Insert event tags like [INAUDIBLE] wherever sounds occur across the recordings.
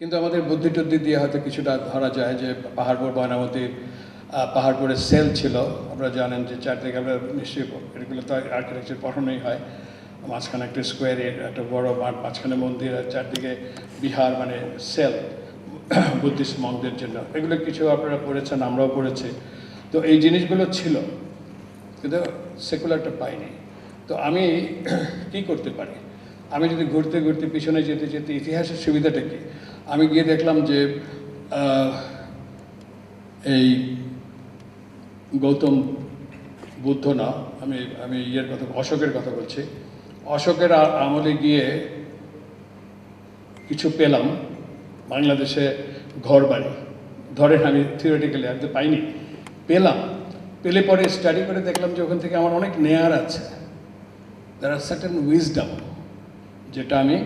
কিন্তু আমাদের বুদ্ধি টুদ্ধি দিয়ে হয়তো কিছুটা ধরা যায় যে পাহাড়পুর ময়নামতির আহ, পাহাড়পুরের সেল ছিল। আপনারা জানেন যে চারদিকে আমরা নিশ্চয়ই এগুলো তো আর্কিটেকচার পড়ানোই হয়। মাঝখানে একটা স্কোয়ারে একটা বড় মাঠ মাঝখানে মন্দির আর চারদিকে বিহার মানে সেল বুদ্ধিস্ট মঙ্কদের জন্য। এগুলো কিছু আপনারা পড়েছেন আমরাও পড়েছি। তো এই জিনিসগুলো ছিল কিন্তু সেকুলারটা পাইনি। তো আমি কি করতে পারি? আমি যদি ঘুরতে ঘুরতে পিছনে যেতে যেতে ইতিহাসের সুবিধাটা কি? আমি গিয়ে দেখলাম যে এই গৌতম বুদ্ধ না, আমি আমি ইয়ের কথা, অশোকের কথা বলছি। অশোকের আমলে গিয়ে কিছু পেলাম, বাংলাদেশে ঘর বাড়ি। ধরেন আমি থিওরিটিক্যালি আমি তো পাইনি। পেলাম। পেলে পরে স্টাডি করে দেখলাম যে ওখান থেকে আমার অনেক নেয়ার আছে। দ্যার আর সার্টেন উইজডম যেটা আমি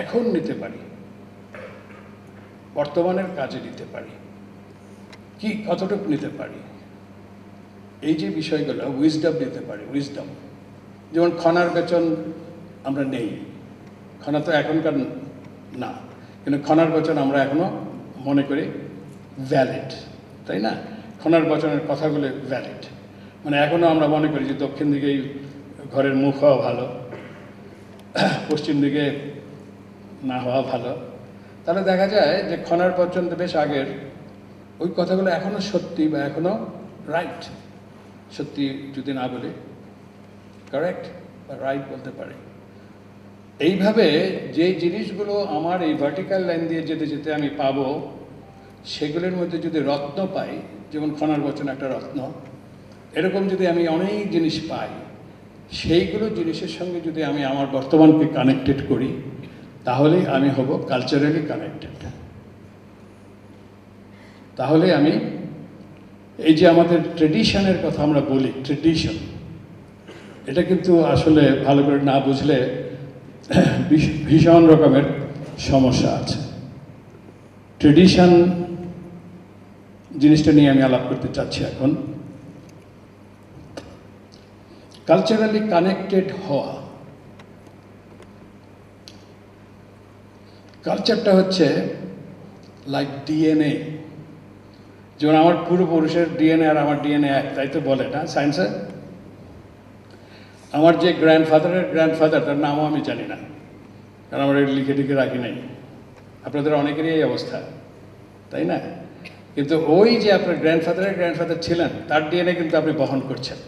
এখন নিতে পারি। বর্তমানের কাজে নিতে পারি? কি কতটুকু নিতে পারি? এই যে বিষয়গুলো উইজডম নিতে পারি উইজডম যেমন খনার বেতন আমরা নেই। খনা তো এখনকার না, কিন্তু খনার বচন আমরা এখনও মনে করি ভ্যালিড তাই না? খনার বচনের কথাগুলো ভ্যালিড মানে এখনও আমরা মনে করি যে দক্ষিণ দিকেই ঘরের মুখ হওয়া ভালো, পশ্চিম দিকে না হওয়া ভালো। তাহলে দেখা যায় যে খনার পর্যন্ত বেশ আগের ওই কথাগুলো এখনও সত্যি বা এখনও রাইট সত্যি যদি না বলে কারেক্ট বা রাইট বলতে পারি। এইভাবে যে জিনিসগুলো আমার এই ভার্টিক্যাল লাইন দিয়ে যেতে যেতে আমি পাবো, সেগুলোর মধ্যে যদি রত্ন পাই, যেমন খনার বচন একটা রত্ন, এরকম যদি আমি অনেক জিনিস পাই, সেইগুলো জিনিসের সঙ্গে যদি আমি আমার বর্তমানকে কানেক্টেড করি তাহলে আমি হব কালচারালি কানেক্টেড তাহলে আমি, এই যে আমাদের ট্রেডিশনের কথা আমরা বলি ট্রেডিশন এটা কিন্তু আসলে ভালো করে না বুঝলে ভীষণ রকমের সমস্যা আছে। ট্রেডিশন জিনিসটা নিয়ে আমি আলাপ করতে চাচ্ছি এখন। কালচারালি কানেক্টেড হওয়া কালচারটা হচ্ছে লাইক ডিএনএ যেমন আমার পূর্বপুরুষের ডিএনএ আর আমার ডিএনএ এক, তাই তো বলে, না? সায়েন্সে আমার যে গ্র্যান্ডফাদারের গ্র্যান্ডফাদার তার নামও আমি জানি না, কারণ আমরা লিখে টিখে রাখি নাই। আপনাদের অনেকেরই এই অবস্থা, তাই না? কিন্তু ওই যে আপনার গ্র্যান্ডফাদারের গ্র্যান্ডফাদার ছিলেন, তার ডিএনএ কিন্তু আপনি বহন করছেন।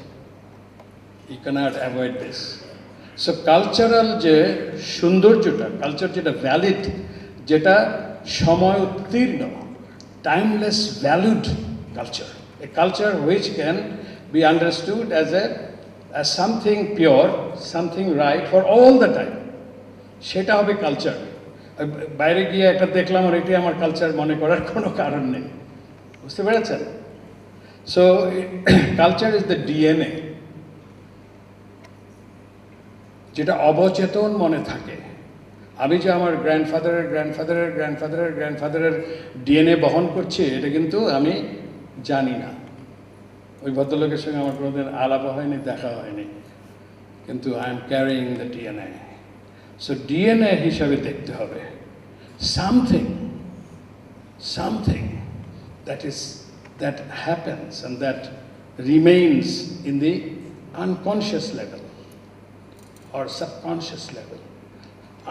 You can't avoid this so cultural যে সৌন্দর্যটা কালচার যেটা ভ্যালিড যেটা সময় উত্তীর্ণ timeless valued culture a culture which can be understood as a as something pure something right for all the time সেটা হবে কালচার বাইরে গিয়ে একটা দেখলাম আর এটি আমার কালচার মনে করার কোনো কারণ নেই। বুঝতে পেরেছেন? So culture is the DNA যেটা অবচেতন মনে থাকে। আমি যে আমার গ্র্যান্ডফাদারের গ্র্যান্ডফাদারের গ্র্যান্ডফাদারের গ্র্যান্ডফাদারের ডিএনএ বহন করছি, এটা কিন্তু আমি জানি না। ওই ভদ্রলোকের সঙ্গে আমার কোনোদিন আলাপ হয়নি, দেখা হয়নি। কিন্তু I am carrying the DNA so DNA হিসাবে দেখতে হবে। Something something that is that happens and that remains in the unconscious level or subconscious level.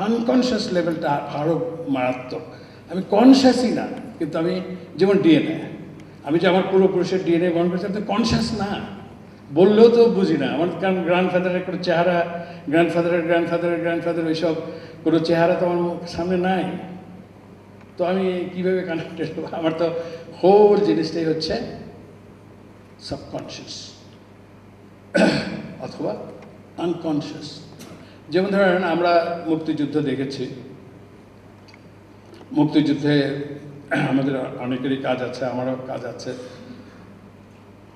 Unconscious লেভেলটা আরও মারাত্মক। আমি কনসিয়াসই না, কিন্তু আমি যেমন ডিএনএ আমি যে আমার পূর্বপুরুষের ডিএনএ বহন করছি, আমি তো কনসিয়াস না। বললেও তো বুঝি না। আমার কারণ গ্র্যান্ডফাদারের কোনো চেহারা গ্র্যান্ডফাদারের গ্র্যান্ডফাদারের গ্র্যান্ডফাদার ওইসব কোনো চেহারা তো আমার সামনে নাই। তো আমি কীভাবে কানেক্টেড আমার তো হোল জিনিসটাই হচ্ছে সাবকনশিয়াস অথবা আনকনশিয়াস যেমন ধরেন আমরা মুক্তিযুদ্ধ দেখেছি। মুক্তিযুদ্ধে আমাদের অনেকেরই কাজ আছে, আমারও কাজ আছে।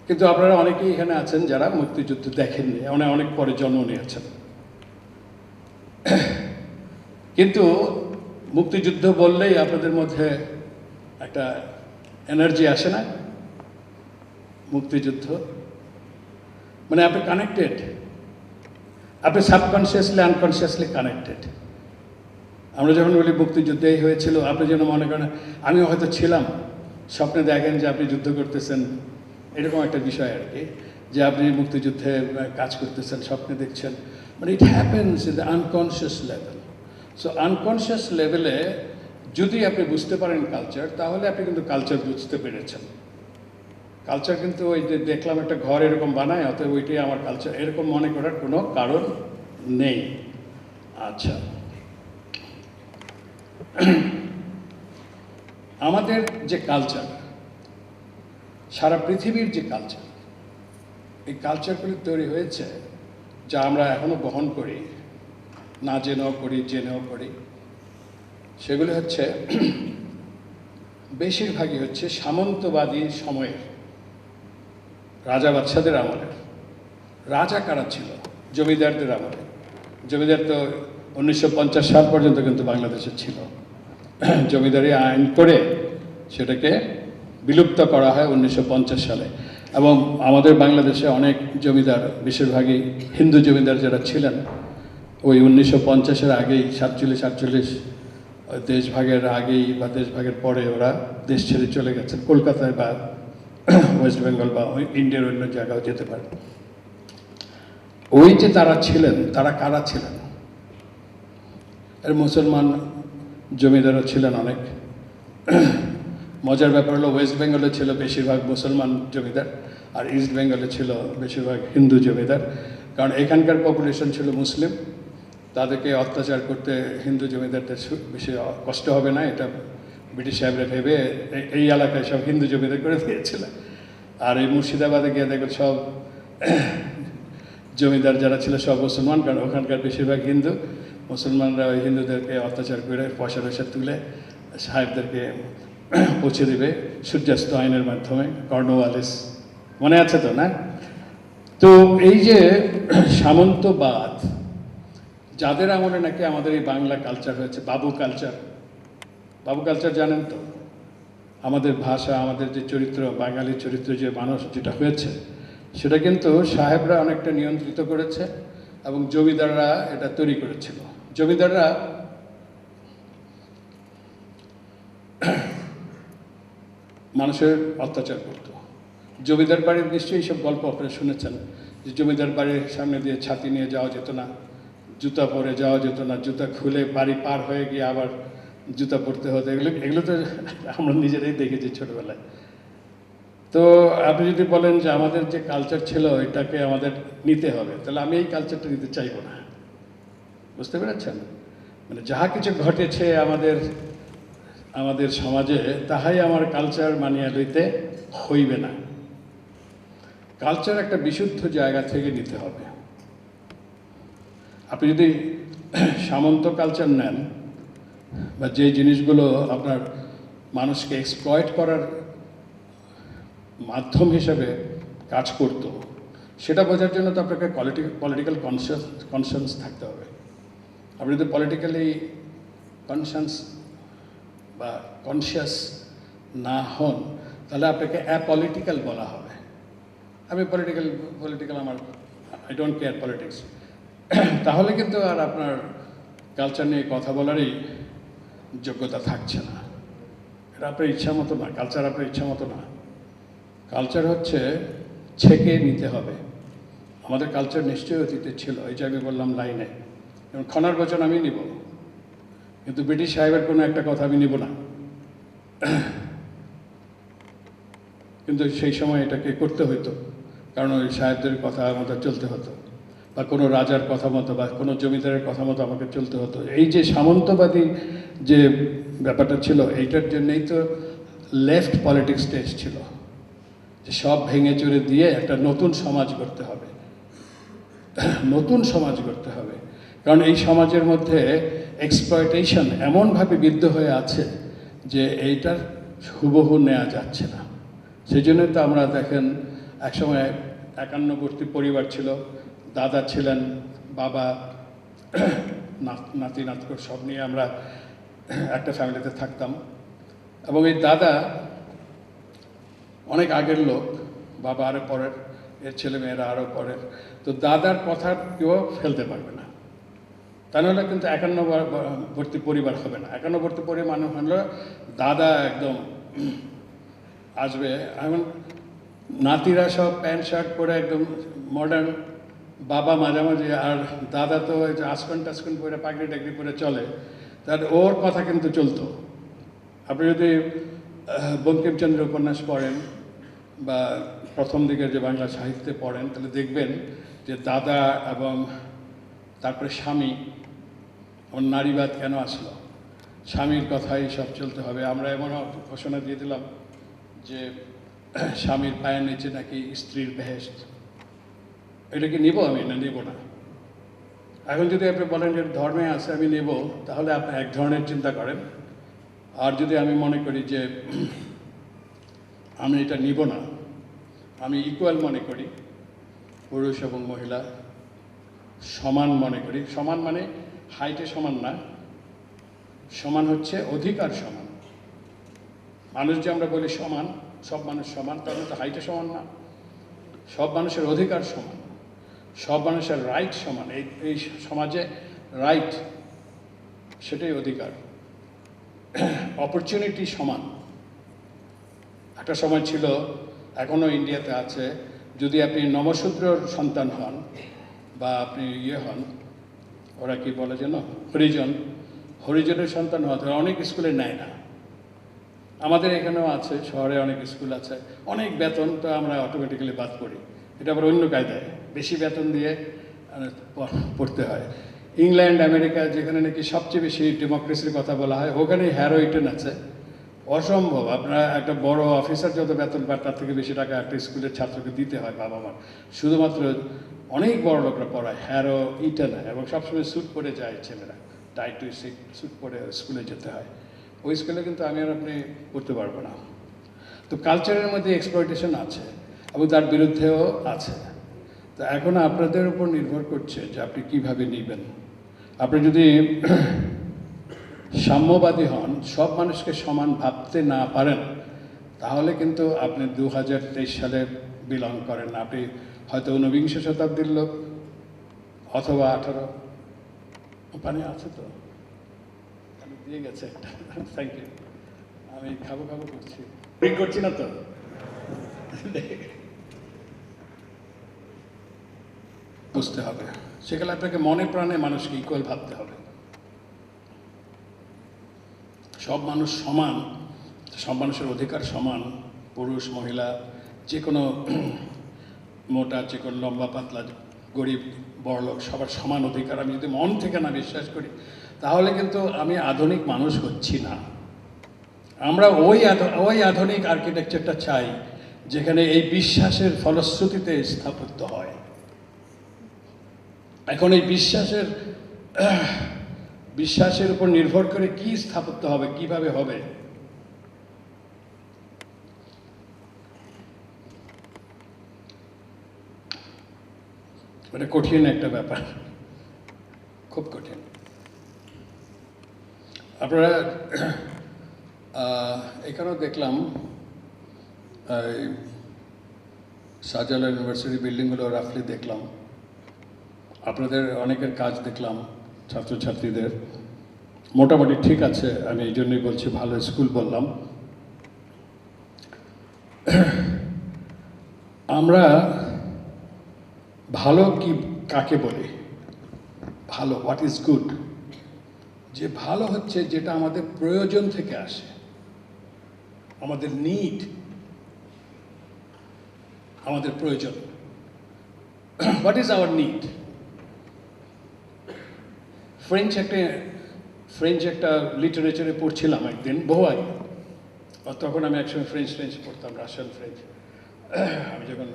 কিন্তু আপনারা অনেকেই এখানে আছেন যারা মুক্তিযুদ্ধ দেখেননি অনেক অনেক পরে জন্ম নিয়েছেন। কিন্তু মুক্তিযুদ্ধ বললেই আপনাদের মধ্যে একটা এনার্জি আসে না। মুক্তিযুদ্ধ মানে আপনি কানেক্টেড আপনি সাবকনসিয়াসলি আনকনসিয়াসলি কানেক্টেড আমরা যখন বলি মুক্তিযুদ্ধেই হয়েছিল, আপনি যেন মনে করেন আমি হয়তো ছিলাম। স্বপ্নে দেখেন যে আপনি যুদ্ধ করতেছেন। এরকম একটা বিষয় আর কি, যে আপনি মুক্তিযুদ্ধে কাজ করতেছেন, স্বপ্নে দেখছেন। মানে it happens in the unconscious level so unconscious লেভেলে যদি আপনি বুঝতে পারেন কালচার তাহলে আপনি কিন্তু কালচার বুঝতে পেরেছেন। কালচার কিন্তু ওই যে দেখলাম একটা ঘর এরকম বানায়, অতএব ওইটাই আমার কালচার এরকম মনে করার কোনো কারণ নেই। আচ্ছা। আমাদের যে কালচার সারা পৃথিবীর যে কালচার এই কালচারগুলি তৈরি হয়েছে, যা আমরা এখনও বহন করি। না জেনেও করি জেনেও করি। সেগুলি হচ্ছে, বেশিরভাগই হচ্ছে সামন্তবাদী সময়ের। রাজা বাচ্চাদের আমলের রাজা কারা ছিল? জমিদারদের আমলে। জমিদার তো উনিশশো পঞ্চাশ সাল পর্যন্ত কিন্তু বাংলাদেশে ছিল। [CLEARS THROAT] জমিদারি আইন করে সেটাকে বিলুপ্ত করা হয় উনিশশো পঞ্চাশ সালে। এবং আমাদের বাংলাদেশে অনেক জমিদার, বেশিরভাগই হিন্দু জমিদার যারা ছিলেন, ওই উনিশশো পঞ্চাশের আগেই, সাতচল্লিশ আটচল্লিশ দেশভাগের আগেই বা দেশভাগের পরে ওরা দেশ ছেড়ে চলে গেছেন। কলকাতায় বা [CLEARS THROAT] ওয়েস্ট বেঙ্গল বা ইন্ডিয়ার অন্য জায়গাও যেতে পারে। ওই যে তারা ছিলেন, তারা কারা ছিলেন? এর মুসলমান জমিদারও ছিলেন অনেক। [CLEARS THROAT] মজার ব্যাপার হলো ওয়েস্ট বেঙ্গলে ছিল বেশিরভাগ মুসলমান জমিদার আর ইস্ট বেঙ্গলে ছিল বেশিরভাগ হিন্দু জমিদার। কারণ এখানকার পপুলেশন ছিল মুসলিম। তাদেরকে অত্যাচার করতে হিন্দু জমিদারদের বেশি কষ্ট হবে না, এটা ব্রিটিশ সাহেবরা ভেবে এই এলাকায় সব হিন্দু জমিদার করে দিয়েছিল। আর এই মুর্শিদাবাদে গিয়ে দেখবেন সব জমিদার যারা ছিল সব মুসলমান, কারণ ওখানকার বেশিরভাগ হিন্দু। মুসলমানরা ওই হিন্দুদেরকে অত্যাচার করে পয়সা পয়সা তুলে সাহেবদেরকে পৌঁছে দেবে সূর্যাস্ত আইনের মাধ্যমে কর্নওয়ালিস মনে আছে তো, না? তো এই যে সামন্তবাদ, যাদের আমলে নাকি আমাদের এই বাংলা কালচার হয়েছে, বাবু কালচার বাবু কালচার জানেন তো? আমাদের ভাষা, আমাদের যে চরিত্র, বাঙালি চরিত্র যে মানুষ যেটা হয়েছে, সেটা কিন্তু সাহেবরা অনেকটা নিয়ন্ত্রিত করেছে এবং জমিদাররা এটা তৈরি করেছিল। জমিদাররা মানুষের অত্যাচার করত। জমিদার বাড়ির নিশ্চয়ই সব গল্প আপনারা শুনেছেন যে জমিদার বাড়ির সামনে দিয়ে ছাতি নিয়ে যাওয়া যেত না, জুতা পরে যাওয়া যেত না, জুতা খুলে বাড়ি পার হয়ে গিয়ে আবার জুতা পরতে হতো, এগুলো এগুলো তো আমরা নিজেরাই দেখেছি ছোটবেলায়। তো আপনি যদি বলেন যে আমাদের যে কালচার ছিল, এটাকে আমাদের নিতে হবে, তাহলে আমি এই কালচারটা নিতে চাইব না। বুঝতে পেরেছেন? মানে যাহা কিছু ঘটেছে আমাদের আমাদের সমাজে, তাহাই আমার কালচার মানিয়া লইতে হইবে না। কালচার একটা বিশুদ্ধ জায়গা থেকে নিতে হবে। আপনি যদি সামন্ত কালচার নেন বা যে জিনিসগুলো আপনার মানুষকে এক্সপ্লয়েট করার মাধ্যম হিসেবে কাজ করত, সেটা বোঝার জন্য তো আপনাকে পলিটিক্যাল কনসিয়াস কনসিয়াস থাকতে হবে। আপনি যদি পলিটিক্যালি কনসিয়াস বা কনসিয়াস না হন, তাহলে আপনাকে অ্যাপলিটিক্যাল বলা হবে। আমি পলিটিক্যাল পলিটিক্যাল আমার আই ডোন্ট কেয়ার পলিটিক্স তাহলে কিন্তু আর আপনার কালচার নিয়ে কথা বলারই যোগ্যতা থাকছে না। এটা আপনার ইচ্ছা মতো না কালচার আপনার ইচ্ছা মতো না। কালচার হচ্ছে ছেকে নিতে হবে। আমাদের কালচার নিশ্চয়ই অতীতে ছিল, এই যে আমি বললাম লাইনে। যেমন খনার বচন আমি নিব, কিন্তু ব্রিটিশ সাহেবের কোনো একটা কথা আমি নিব না। কিন্তু সেই সময় এটাকে করতে হতো কারণ ওই সাহেবদের কথা আমাদের চলতে হতো। বা কোনো রাজার কথা মতো বা কোনো জমিদারের কথা মতো আমাকে চলতে হতো। এই যে সামন্তবাদী যে ব্যাপারটা ছিল, এইটার জন্যই তো লেফট পলিটিক্স ছিল। যে সব ভেঙে চুরে দিয়ে একটা নতুন সমাজ করতে হবে। নতুন সমাজ করতে হবে। কারণ এই সমাজের মধ্যে এক্সপ্লয়টেশন এমনভাবে বিদ্ধ হয়ে আছে যে এইটার হুবহু নেওয়া যাচ্ছে না। সেই জন্য তো আমরা দেখেন, একসময় একান্নবর্তী পরিবার ছিল দাদা ছিলেন, বাবা, নাতি নাতকর সব নিয়ে আমরা একটা ফ্যামিলিতে থাকতাম। এবং এই দাদা অনেক আগের লোক, বাবা আরও পরের, এর ছেলে মেয়েরা আরও পরের। তো দাদার কথা কেউ ফেলতে পারবে না। তা নাহলে কিন্তু একান্নবর্তী পরিবার হবে না। একান্নবর্তী পরিবার মানে হলো দাদা একদম আসবে। এখন নাতিরা সব প্যান্ট শার্ট পরে একদম মডার্ন বাবা মাঝামাঝি আর দাদা তো ওই যে আসকন টাসকন পরে পাগড়ি টাগড়ি পরে চলে, তার ওর কথা কিন্তু চলতো। আপনি যদি বঙ্কিমচন্দ্র উপন্যাস পড়েন বা প্রথম দিকের যে বাংলা সাহিত্যে পড়েন, তাহলে দেখবেন যে দাদা এবং তারপরে স্বামী, ওর নারীবাদ কেন আসলো? স্বামীর কথাই সব চলতে হবে। আমরা এমন ঘোষণা দিয়ে দিলাম যে, স্বামীর পায়ের নিচে নাকি স্ত্রীর বেহেস্ট এটা কি নিব আমি, না নিব না? এখন যদি আপনি বলেন যে ধর্মে আছে, আমি নেব, তাহলে আপনি এক ধরনের চিন্তা করেন। আর যদি আমি মনে করি যে আমি এটা নিব না, আমি ইকুয়াল মনে করি, পুরুষ এবং মহিলা সমান মনে করি। সমান মানে হাইটে সমান না, সমান হচ্ছে অধিকার সমান। মানুষ যে আমরা বলি সমান, সব মানুষ সমান তাহলে তো হাইটে সমান না। সব মানুষের অধিকার সমান। সব মানুষের রাইট সমান। এই এই সমাজে রাইট সেটাই অধিকার। অপরচুনিটি সমান। একটা সময় ছিল এখনও ইন্ডিয়াতে আছে, যদি আপনি নমশূদ্রর সন্তান হন বা আপনি ইয়ে হন, ওরা কি বলে যেন? হরিজন। হরিজনের সন্তান হওয়া তো অনেক স্কুলে নেয় না। আমাদের এখানেও আছে, শহরে অনেক স্কুল আছে। অনেক বেতন তো আমরা অটোমেটিক্যালি বাদ করি এটা আবার অন্য কায়দায়। বেশি বেতন দিয়ে পড়তে হয়। ইংল্যান্ড, আমেরিকা, যেখানে নাকি সবচেয়ে বেশি ডেমোক্রেসির কথা বলা হয় ওখানে হ্যারোইটেন আছে। অসম্ভব। আপনার একটা বড় অফিসার যত বেতন পায়, তার থেকে বেশি টাকা একটা স্কুলের ছাত্রকে দিতে হয় বাবা মা শুধুমাত্র অনেক বড় লোকরা পড়ায় হ্যারো ইটেন এবং সবসময় স্যুট পরে যায় ছেলেরা। টাই টু স্যুট পরে স্কুলে যেতে হয়। ওই স্কুলে কিন্তু আমি আর আপনি পড়তে পারব না। তো কালচারের মধ্যে এক্সপ্লয়টেশন আছে। এবং তার বিরুদ্ধেও আছে। তো এখন আপনাদের উপর নির্ভর করছে যে আপনি কীভাবে নেবেন। আপনি যদি সাম্যবাদী হন, সব মানুষকে সমান ভাবতে না পারেন, তাহলে কিন্তু আপনি দু হাজার তেইশ সালে বিলং করেন আপনি হয়তো ঊনবিংশ শতাব্দীর লোক, অথবা আঠারো। পানি আছে তো? আমি দিয়ে গেছে থ্যাংক ইউ আমি খাব খাব করছি। করছি না তো? বুঝতে হবে। সেখানে আপনাকে মনে প্রাণে মানুষকে ইকুয়াল ভাবতে হবে। সব মানুষ সমান, সব মানুষের অধিকার সমান, পুরুষ, মহিলা যে কোনো [CLEARS THROAT] মোটা যে কোনো লম্বা, পাতলা, গরিব, বড়লোক, সবার সমান অধিকার। আমি যদি মন থেকে না বিশ্বাস করি, তাহলে কিন্তু আমি আধুনিক মানুষ হচ্ছি না। আমরা ওই ওই আধুনিক আর্কিটেকচারটা চাই, যেখানে এই বিশ্বাসের ফলশ্রুতিতে স্থাপত্য হয়। এখন এই বিশ্বাসের বিশ্বাসের উপর নির্ভর করে কি স্থাপত্য হবে, কীভাবে হবে? মানে কঠিন একটা ব্যাপার। খুব কঠিন। আপনারা এখানেও দেখলাম শাহজালাল ইউনিভার্সিটি বিল্ডিংগুলো রাফলি দেখলাম। আপনাদের অনেকের কাজ দেখলাম, ছাত্রছাত্রীদের। মোটামুটি ঠিক আছে, আমি এই জন্যই বলছি ভালো স্কুল বললাম। আমরা ভালো কি, কাকে বলি? ভালো হোয়াট ইজ গুড যে ভালো হচ্ছে যেটা আমাদের প্রয়োজন থেকে আসে। আমাদের নিড আমাদের প্রয়োজন। What is our need French একটা ফ্রেঞ্চ একটা লিটারেচারে পড়ছিলাম একদিন, বহু আগে। তখন আমি একসময় ফ্রেঞ্চ ফ্রেঞ্চ পড়তাম রাশিয়ান ফ্রেঞ্চ আমি যখন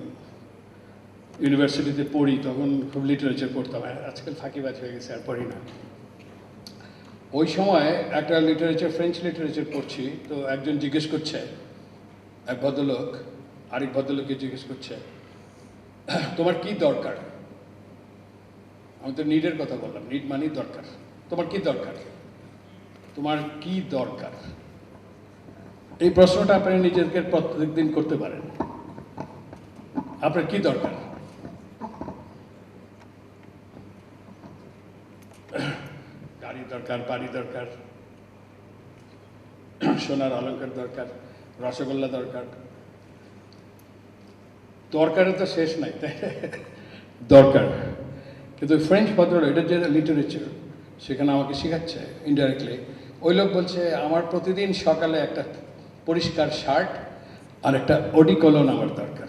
ইউনিভার্সিটিতে পড়ি, তখন খুব লিটারেচার পড়তাম। আজকাল ফাঁকিবাজ হয়ে গেছে, আর পড়ি না। ওই সময় একটা লিটারেচার ফ্রেঞ্চ লিটারেচার পড়ছি, তো একজন জিজ্ঞেস করছে, এক ভদ্রলোক, আরেক ভদ্রলোককে জিজ্ঞেস করছে, তোমার কি দরকার? আমি তো নিডের কথা বললাম নিড মানেই দরকার। তোমার কি দরকার? তোমার কি দরকার? এই প্রশ্নটা আপনি নিজেকে প্রত্যেক দিন করতে পারেন। আপনার কি দরকার? গাড়ি দরকার, বাড়ি দরকার, সোনার অলংকার দরকার, রসগোল্লা দরকার। দরকারে তো শেষ নাই, তাই দরকার। কিন্তু ওই ফ্রেঞ্চ ভদ্রলোক, এটা যে লিটারেচার সেখানে আমাকে শেখাচ্ছে ইনডাইরেক্টলি ওই লোক বলছে, আমার প্রতিদিন সকালে একটা পরিষ্কার শার্ট আর একটা অডিকলন আমার দরকার।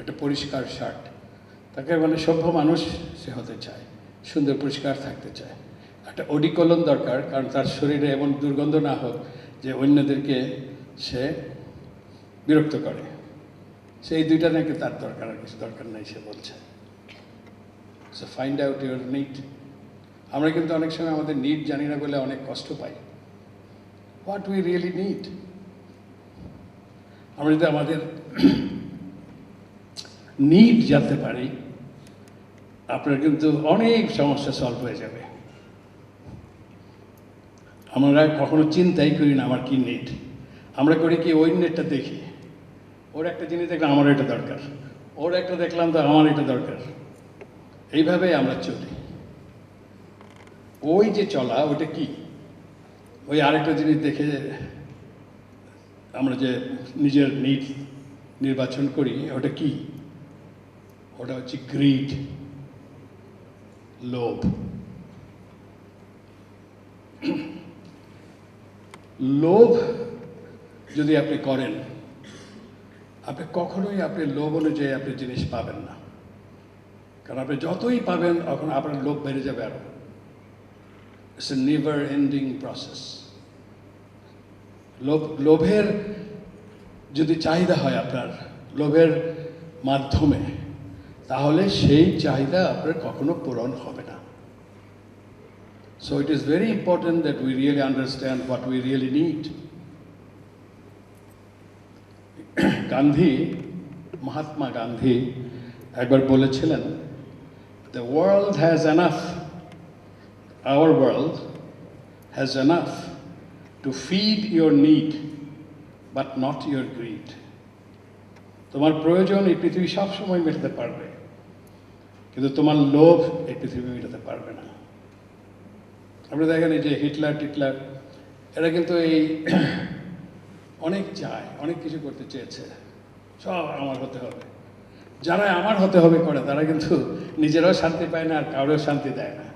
একটা পরিষ্কার শার্ট তাকে মানে সভ্য মানুষ সে হতে চায়, সুন্দর পরিষ্কার থাকতে চায়। একটা অডিকলন দরকার, কারণ তার শরীরে এমন দুর্গন্ধ না হোক যে অন্যদেরকে সে বিরক্ত করে। সেই দুইটা নাকি তার দরকার আর কিছু দরকার নেই, সে বলছে। So find out your need আমরা কিন্তু অনেক সময় আমাদের নিড জানি না বলে অনেক কষ্ট পাই। হোয়াট উই রিয়েলি নিড আমরা যদি আমাদের নিড জানতে পারি, আপনার কিন্তু অনেক সমস্যা সলভ হয়ে যাবে। আমরা কখনো চিন্তাই করি না আমার কি নিড আমরা করি কি ওই নেটটা দেখি। ওর একটা জিনিস দেখলাম আমার এটা দরকার। ওর একটা দেখলাম তো আমার এটা দরকার। এইভাবেই আমরা চলি। ওই যে চলা ওটা কি? ওই আরেকটা জিনিস দেখে আমরা যে নিজের নিড নির্বাচন করি, ওটা কি? ওটা হচ্ছে গ্রিড লোভ। লোভ যদি আপনি করেন আপনি কখনোই আপনি লোভ অনুযায়ী আপনি জিনিস পাবেন না। কারণ আপনি যতই পাবেন তখন আপনার লোভ বেড়ে যাবে আরও। It's a never ending process লোভ, লোভের যদি চাহিদা হয় আপনার, লোভের মাধ্যমে, তাহলে সেই চাহিদা আপনার কখনো পূরণ হবে না। So it is very important that we really understand what we really need Gandhi, Mahatma Gandhi একবার বলেছিলেন the world has enough our world has enough to feed your need but not your greed তোমার প্রয়োজন এই পৃথিবী সবসময় মেটাতে পারবে, কিন্তু তোমার লোভ এই পৃথিবী মেটাতে পারবে না। আপনি দেখেন এই যে হিটলার টিটলার, এরা কিন্তু এই অনেক চায়, অনেক কিছু করতে চেয়েছে। সব আমার হতে হবে। যারা আমার হতে হবে করে, তারা কিন্তু নিজেরাও শান্তি পায় না আর কারোর শান্তি দেয় না।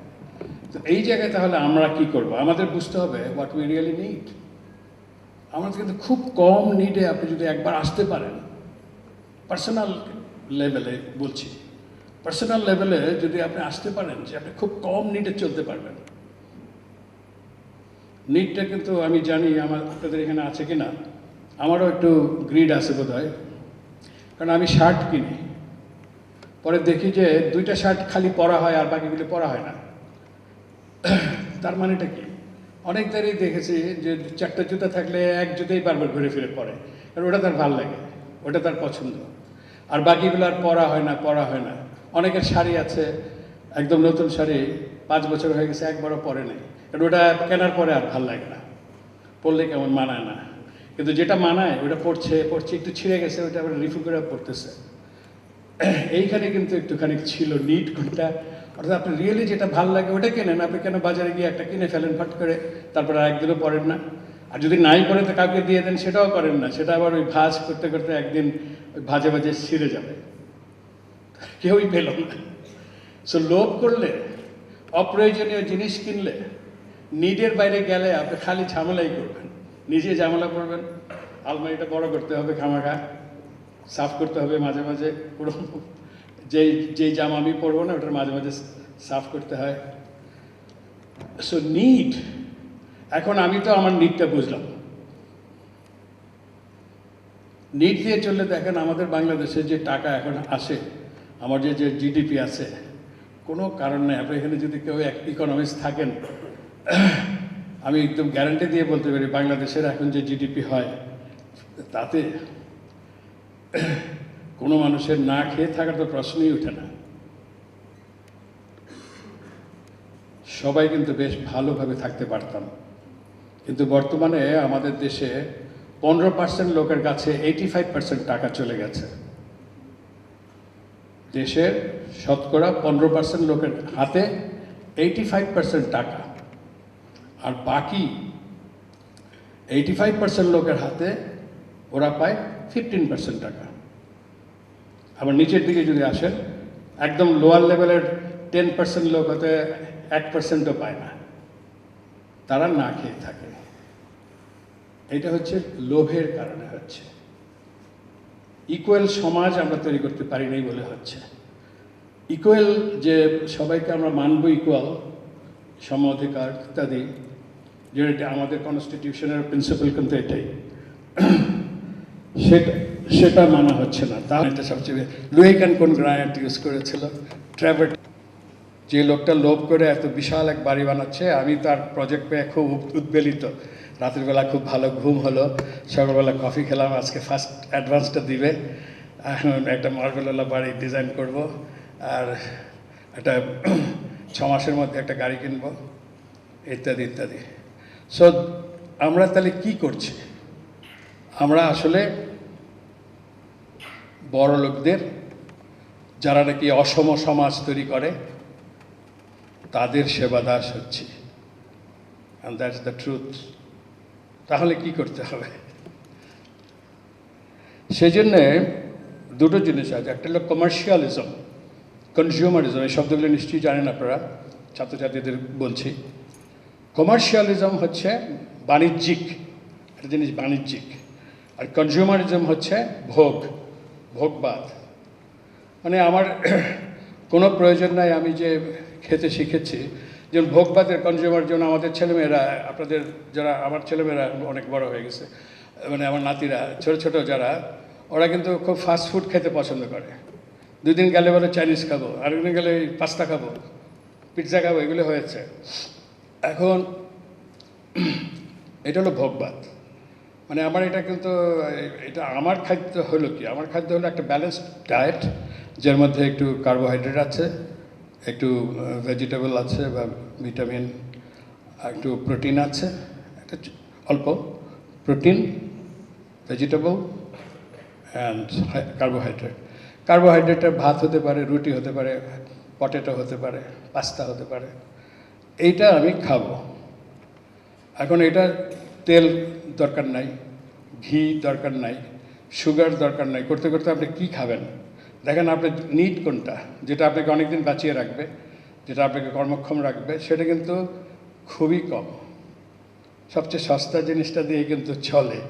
তো এই জায়গায় তাহলে আমরা কি করব? আমাদের বুঝতে হবে হোয়াট উই রিয়েলি নিড আমাদের কিন্তু খুব কম নিডে আপনি যদি একবার আসতে পারেন পার্সোনাল লেভেলে বলছি। পার্সোনাল লেভেলে যদি আপনি আসতে পারেন যে আপনি খুব কম নিডে চলতে পারবেন। নিডটা কিন্তু আমি জানি আমার আপনাদের এখানে আছে কি না আমারও একটু গ্রিড আছে বোধ হয় কারণ আমি শার্ট কিনি। পরে দেখি যে দুইটা শার্ট খালি পরা হয় আর বাকিগুলি পরা হয় না। তার মানেটা কি? অনেক দেরি দেখেছি যে চারটা জুতা থাকলে এক জুতাই বারবার ঘুরে ফিরে পরে। কারণ ওটা তার ভালো লাগে, ওটা তার পছন্দ। আর বাকিগুলো আর পরা হয় না, পরা হয় না। অনেকের শাড়ি আছে, একদম নতুন শাড়ি, পাঁচ বছর হয়ে গেছে, একবারও পরে নেই। কারণ ওটা কেনার পরে আর ভালো লাগে না। পরলে কেমন মানায় না। কিন্তু যেটা মানায় ওটা পড়ছে পড়ছে, একটু ছিঁড়ে গেছে ওটা আবার রিফিল করে পড়তেছে। এইখানে কিন্তু একটুখানি ছিল নিট কোনটা অর্থাৎ আপনি রিয়েলি যেটা ভালো লাগে ওটা কেনেন, আপনি কেন বাজারে গিয়ে একটা কিনে ফেলেন ফট করে, তারপরে একদিনও পরেন না। আর যদি নাই করে তো কাউকে দিয়ে দেন, সেটাও করেন না। সেটা আবার ওই ভাজ করতে করতে একদিন ওই ভাজে ভাজে ছিঁড়ে যাবে। কেউই পেল না। সো লোভ করলে, অপ্রয়োজনীয় জিনিস কিনলে নিডের বাইরে গেলে আপনি খালি ঝামেলাই করবেন। নিজে ঝামেলা করবেন, আলমারিটা বড় করতে হবে, খামাখা, সাফ করতে হবে মাঝে মাঝে, পুরো যেই যেই জামা আমি পরবো না, ওটার মাঝে মাঝে সাফ করতে হয়। সো নিড এখন আমি তো আমার নিডটা বুঝলাম। নিট দিয়ে চললে দেখেন আমাদের বাংলাদেশে যে টাকা এখন আসে, আমার যে যে জিডিপি আছে, কোনো কারণ নেই। আপনি এখানে যদি কেউ এক ইকোনমিক্স থাকেন আমি একদম গ্যারান্টি দিয়ে বলতে পারি, বাংলাদেশের এখন যে জিডিপি হয়, তাতে কোনো মানুষের না খেয়ে থাকার তো প্রশ্নই ওঠে না। সবাই কিন্তু বেশ ভালোভাবে থাকতে পারতাম। কিন্তু বর্তমানে আমাদের দেশে পনেরো পার্সেন্ট লোকের কাছে এইটি ফাইভ পার্সেন্ট টাকা চলে গেছে। দেশের শতকরা পনেরো পার্সেন্ট লোকের হাতে এইটি ফাইভ পার্সেন্ট টাকা। আর বাকি এইটি ফাইভ পার্সেন্ট লোকের হাতে ওরা পায় ফিফটিন পার্সেন্ট টাকা। আবার নিচের দিকে যদি আসেন, একদম লোয়ার লেভেলের টেন পার্সেন্ট লোক হতে এক পার্সেন্টও পায় না। তারা না খেয়ে থাকে। এটা হচ্ছে লোভের কারণে হচ্ছে। ইকুয়াল সমাজ আমরা তৈরি করতে পারি নাই বলে হচ্ছে। ইকুয়াল যে সবাইকে আমরা মানব ইকুয়াল সম অধিকার ইত্যাদি যেটা আমাদের কনস্টিটিউশনের প্রিন্সিপাল কিন্তু এটাই। সেটা সেটা মানা হচ্ছে না। তা এটা সবচেয়ে লুইকান কোন গ্রায়ান্ট ইউজ করেছিল। ট্র্যাভেট যে লোকটা লোভ করে এত বিশাল এক বাড়ি বানাচ্ছে, আমি তার প্রজেক্ট পেয়ে খুব উদ- উদ্বেলিত। রাতের বেলা খুব ভালো ঘুম হলো। সকালবেলা কফি খেলাম, আজকে ফার্স্ট অ্যাডভান্সটা দিবে। এখন একটা মার্বেলওয়ালা বাড়ি ডিজাইন করব। আর একটা [CLEARS THROAT] ছ মাসের মধ্যে একটা গাড়ি কিনবো। ইত্যাদি ইত্যাদি। সো আমরা তাহলে কি করছি? আমরা আসলে বড় লোকদের, যারা নাকি অসম সমাজ তৈরি করে, তাদের সেবা দাস হচ্ছি। অ্যান্ড দ্যাটস দ্য ট্রুথ তাহলে কি করতে হবে? সেই জন্যে দুটো জিনিস আছে। একটা হলো কমার্শিয়ালিজম কনজিউমারিজম এই শব্দগুলো নিশ্চয়ই জানেন আপনারা, ছাত্রছাত্রীদের বলছি। কমার্শিয়ালিজম হচ্ছে বাণিজ্যিক, একটা জিনিস বাণিজ্যিক। আর কনজিউমারিজম হচ্ছে ভোগ, ভোগবাদ। মানে আমার [CLEARS THROAT] কোনো প্রয়োজন নাই আমি যে খেতে শিখেছি। যেমন ভোগবাদের কনজিউমার জন্য আমাদের ছেলেমেয়েরা, আপনাদের যারা, আমার ছেলেমেয়েরা অনেক বড় হয়ে গেছে। মানে আমার নাতিরা, ছোট ছোট যারা, ওরা কিন্তু খুব ফাস্ট ফুড খেতে পছন্দ করে। দুই দিন গেলে বলে চাইনিজ খাব, আরেকদিন গেলে পাস্তা খাব পিৎজা খাব, এগুলো হয়েছে। এখন, এটা হলো ভোগবাদ। মানে আমার এটা কিন্তু, এটা আমার খাদ্য হলো কি? আমার খাদ্য হলো একটা ব্যালেন্সড ডায়েট যার মধ্যে একটু কার্বোহাইড্রেট আছে, একটু ভেজিটেবল আছে বা ভিটামিন একটু প্রোটিন আছে, একটা অল্প প্রোটিন ভেজিটেবল অ্যান্ড কার্বোহাইড্রেট কার্বোহাইড্রেটের ভাত হতে পারে, রুটি হতে পারে পটেটো হতে পারে পাস্তা হতে পারে। এইটা আমি খাব। এখন এটা তেল দরকার নাই, ঘি দরকার নাই, সুগার দরকার নাই, করতে করতে আপনি কি খাবেন? দেখেন আপনি নিট কোনটা, যেটা আপনাকে অনেকদিন বাঁচিয়ে রাখবে, যেটা আপনাকে কর্মক্ষম রাখবে, সেটা কিন্তু খুবই কম। সবচেয়ে সস্তা জিনিসটা দিয়ে কিন্তু চলে।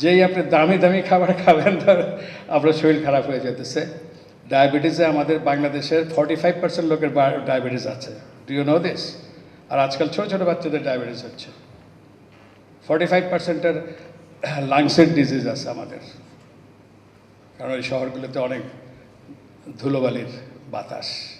যেই আপনি দামি দামি খাবার খাবেন, ধর আপনার শরীর খারাপ হয়ে যেতেছে। ডায়াবেটিসে আমাদের বাংলাদেশের ফর্টি ফাইভ পার্সেন্ট লোকের ডায়াবেটিস আছে। ডু ইউ নো দিস আর আজকাল ছোটো ছোটো বাচ্চাদের ডায়াবেটিস হচ্ছে। ফর্টি ফাইভ পার্সেন্টের লাংসের ডিজিজ আছে আমাদের। কারণ ওই শহরগুলোতে অনেক ধুলোবালির বাতাস।